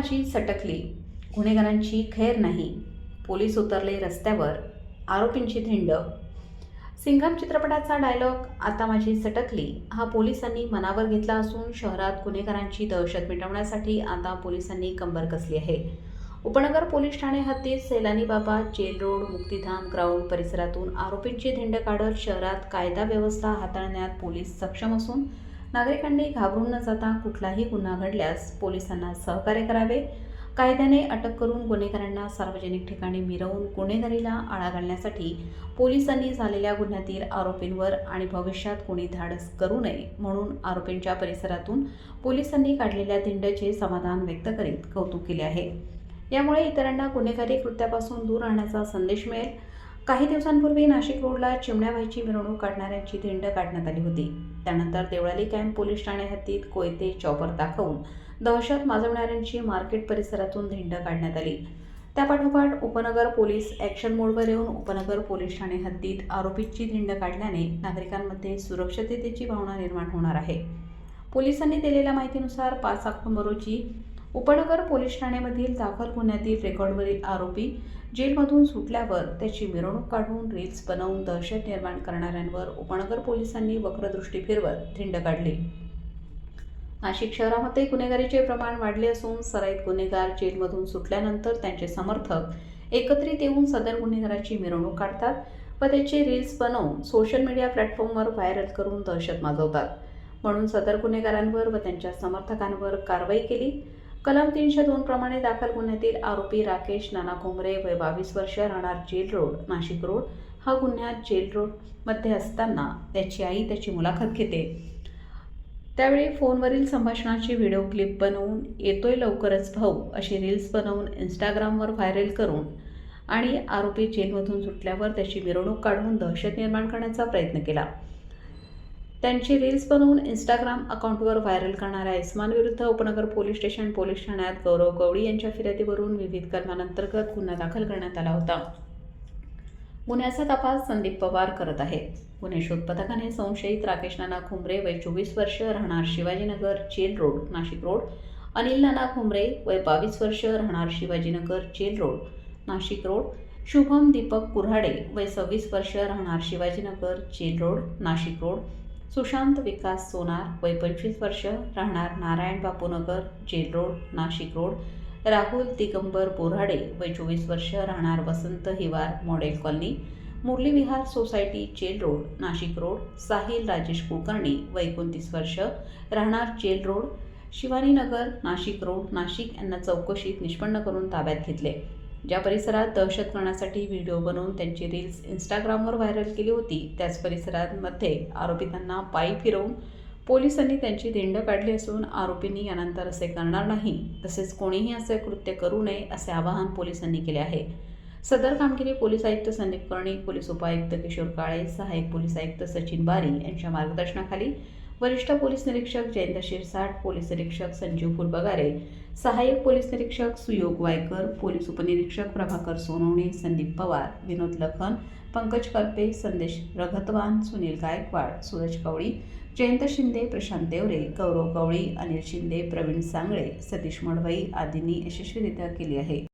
माझी सटकली. गुन्हेगारांची खैर नाही. पोलीस उतरले रस्त्यावर. आरोपींची धिंड सिंघम चित्रपटाचा डायलॉग आता माझी सटकली. हा पोलिसांनी मनावर घेतला असून शहरात गुन्हेगारांची दहशत मिटवण्यासाठी आता पोलिसांनी कंबर कसली आहे. उपनगर पोलीस ठाणे हद्दीत सैलानी बाबा जेल रोड मुक्तिधाम ग्राउंड परिसरातून आरोपींची धिंड काढत शहरात कायदा व्यवस्था हाताळण्यात पोलीस सक्षम असून नागरिकांनी घाबरून न जाता कुठलाही गुन्हा घडल्यास पोलिसांना सहकार्य करावे. कायद्याने अटक करून गुन्हेगारांना सार्वजनिक ठिकाणी मिरवून गुन्हेगारीला आळा घालण्यासाठी पोलिसांनी झालेल्या गुन्ह्यातील आरोपींवर आणि भविष्यात कोणी धाडस करू नये म्हणून आरोपींच्या परिसरातून पोलिसांनी काढलेल्या धिंडचे समाधान व्यक्त करीत कौतुक केले आहे. यामुळे इतरांना गुन्हेगारी कृत्यापासून दूर राहण्याचा संदेश मिळेल. काही दिवसांपूर्वी नाशिक रोडला चिमण्या व्हायची मिरवणूक काढणाऱ्यांची धिंड काढण्यात आली होती. त्यानंतर देवळाली कॅम्प पोलीस ठाणे हद्दीत कोयते चॉपर दाखवून दहशत माजवणाऱ्यांची मार्केट परिसरातून धिंड काढण्यात आली. त्यापाठोपाठ उपनगर पोलीस ॲक्शन मोडवर येऊन उपनगर पोलीस ठाणे हद्दीत आरोपींची धिंड काढल्याने नागरिकांमध्ये सुरक्षिततेची भावना निर्माण होणार आहे. पोलिसांनी दिलेल्या माहितीनुसार पाच ऑक्टोबर रोजी उपनगर पोलीस ठाण्यामधील दाखल गुन्ह्यातील रेकॉर्डवरील आरोपी जेलमधून सुटल्यावर त्याची मिरवणूक काढून रील्स बनवून दहशत निर्माण करणाऱ्यांवर उपनगर पोलिसांनी वक्रदृष्टी फिरवत धिंड काढली. नाशिक शहरामध्ये गुन्हेगारीचे प्रमाण वाढले असून सराईत गुन्हेगार जेलमधून सुटल्यानंतर त्यांचे समर्थक एकत्रित येऊन सदर गुन्हेगाराची मिरवणूक काढतात व त्याचे रील्स बनवून सोशल मीडिया प्लॅटफॉर्मवर व्हायरल करून दहशत माजवतात. म्हणून सदर गुन्हेगारांवर व त्यांच्या समर्थकांवर कारवाई केली. कलम तीनशे दोन प्रमाणे दाखल गुन्ह्यातील आरोपी राकेश नाना कोंबरे वय बावीस वर्ष राहणार जेल रोड नाशिक रोड. हा गुन्ह्यात जेल रोडमध्ये असताना त्याची आई त्याची मुलाखत घेते. त्यावेळी फोनवरील संभाषणाची व्हिडिओ क्लिप बनवून येतोय लवकरच भाऊ अशी रील्स बनवून इंस्टाग्रामवर व्हायरल करून आणि आरोपी जेलमधून सुटल्यावर त्याची मिरवणूक काढून दहशत निर्माण करण्याचा प्रयत्न केला. त्यांची रील्स बनवून इंस्टाग्राम अकाउंटवर व्हायरल करणाऱ्या इस्मानविरुद्ध उपनगर पोलीस स्टेशन पोलीस ठाण्यात गौरव गवळी यांच्या फिर्यादीवरून विविध कलमांतर्गत गुन्हा दाखल करण्यात आला होता. गुन्ह्याचा तपास संदीप पवार करत आहेत गुन्हे शोध पथकाने संशयित राकेश नाना खुंबरे वय चोवीस वर्ष राहणार Shivajinagar jail road Nashik road Anil Nana Khumbre वय बावीस वर्ष राहणार Shivajinagar jail road Nashik road Shubham Deepak Kurhade वय सव्वीस वर्ष राहणार Shivajinagar jail road Nashik road Sushant Vikas Sonar वय पंचवीस वर्ष राहणार Narayan Bapunagar jail road Nashik road. Rahul Digambar Borade वय चोवीस वर्ष राहणार Vasant Hiwar model colony. Murli Vihar society jail road Nashik road. Sahil Rajesh Kulkarni वय एकोणतीस वर्ष राहणार jail road. Shivaninagar Nashik road. Nashik यांना चौकशीत निष्पन्न करून ताब्यात घेतले. ज्या परिसरात दहशत करण्यासाठी व्हिडिओ बनवून त्यांची रील्स इंस्टाग्रामवर व्हायरल केली होती त्याच परिसरांमध्ये आरोपितांना पायी फिरवून पोलिसांनी त्यांची धिंड काढली असून आरोपींनी यानंतर असे करणार नाही तसेच कोणीही असे कृत्य करू नये असे आवाहन पोलिसांनी केले आहे. सदर कामगिरी पोलीस आयुक्त संदीप कर्णिक पोलीस उपायुक्त किशोर काळे सहाय्यक पोलीस आयुक्त सचिन बारी यांच्या मार्गदर्शनाखाली वरिष्ठ पोलीस निरीक्षक जयंत शिरसाट पोलीस निरीक्षक संजीव फुलबगारे सहाय्यक पोलीस निरीक्षक सुयोग वायकर पोलीस उपनिरीक्षक प्रभाकर सोनवणे संदीप पवार विनोद लखन पंकज करपे संदेश रघतवान सुनील गायकवाड सूरज कवळी जयंत शिंदे प्रशांत देवरे गौरव गवळी अनिल शिंदे प्रवीण सांगळे सतीश मडवई आदींनी यशस्वीरित्या केली आहे.